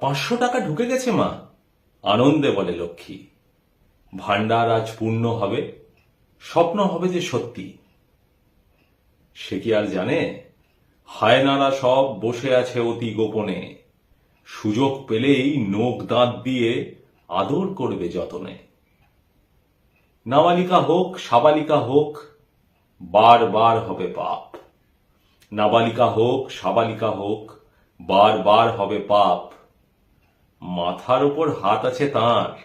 পাঁচশো টাকা ঢুকে গেছে, মা। আনন্দে বলে লক্ষ্মী। ভান্ডার আজ পূর্ণ হবে, স্বপ্ন হবে যে সত্যি। সে কি আর জানে? হায়নারা সব বসে আছে অতি গোপনে। সুযোগ পেলেই নোক দাঁত দিয়ে আদর করবে যতনে। নাবালিকা হোক, সাবালিকা হোক বার বার হবে পাপ। নাবালিকা হোক, সাবালিকা হোক বার বার হবে পাপ। মাথার উপর হাত আছে তার।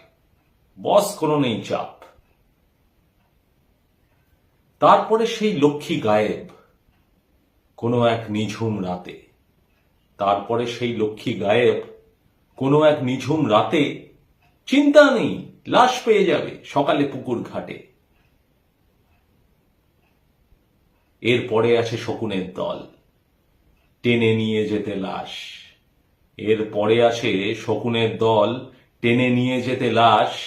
বস, কোনো নেই চাপ। তারপরে সেই লক্ষ্মী গায়েব, কোনো এক নিঝুম রাতে। তারপরে সেই লক্ষ্মী গায়েব, কোনো এক নিঝুম রাতে। চিন্তা নেই, লাশ পেয়ে যাবে সকালে পুকুর ঘাটে। এরপরে আছে শকুনের দল। টেনে নিয়ে যেতে লাশ। এরপরে আসে শকুনের দল, টেনে নিয়ে যেতে লাশ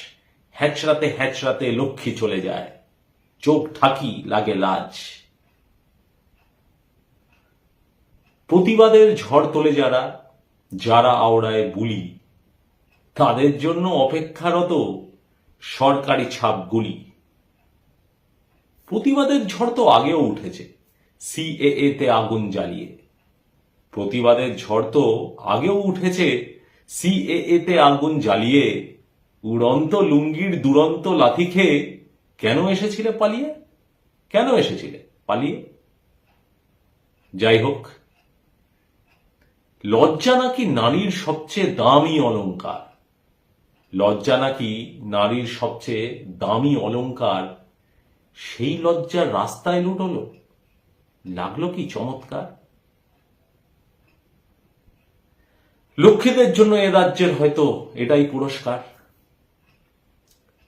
হ্যাচড়াতে হ্যাচড়াতে লক্ষ্মী চলে যায়। চোখ ঠাকি লাগে লাজ। প্রতিবাদের ঝড় তোলে যারা যারা আওড়ায় বুলি। তাদের জন্য অপেক্ষারত সরকারি ছাপগুলি। প্রতিবাদের ঝড় তো আগেও উঠেছে। সিএএ তে আগুন জ্বালিয়ে। প্রতিবাদের ঝড় তো আগেও উঠেছে। সিএএ তে আগুন জ্বালিয়ে উড়ন্ত লুঙ্গির দুরন্ত লাথি খেয়ে কেন এসেছিলে পালিয়ে? কেন এসেছিলে পালিয়ে? যাই হোক লজ্জা নাকি নারীর সবচেয়ে দামি অলংকার? লজ্জা নাকি নারীর সবচেয়ে দামি অলংকার? সেই লজ্জার রাস্তায় লুটলো। লাগল কি চমৎকার? লক্ষ্মীদের জন্য এ রাজ্যের হয়তো এটাই পুরস্কার।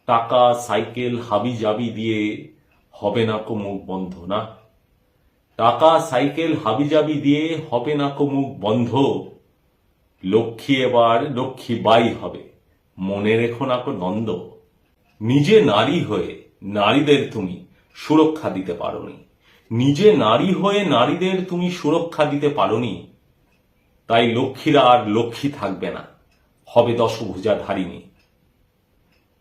টাকা, সাইকেল, হাবি জাবি দিয়ে হবে না কো মুখ বন্ধ, না? টাকা, সাইকেল হাবিজাবি দিয়ে হবে না কো মুখ বন্ধ। লক্ষ্মী এবার, লক্ষ্মী বাই হবে। মনে রেখো না কো নন্দ। নিজে নারী হয়ে নারীদের তুমি সুরক্ষা দিতে পারোনি। নিজে নারী হয়ে নারীদের তুমি সুরক্ষা দিতে পারোনি। তাই লক্ষ্মীরা আর লক্ষ্মী থাকবে না। হবে দশভুজা ধারিণী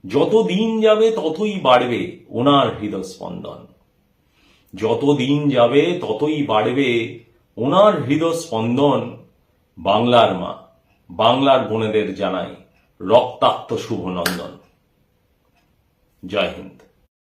যত দিন যাবে ততই বাড়বে ওনার হৃদয় স্পন্দন যত দিন যাবে ততই বাড়বে ওনার হৃদয় স্পন্দন বাংলার মা, বাংলার বোনেদের জানাই রক্তাক্ত শুভ নন্দন জয় হিন্দ।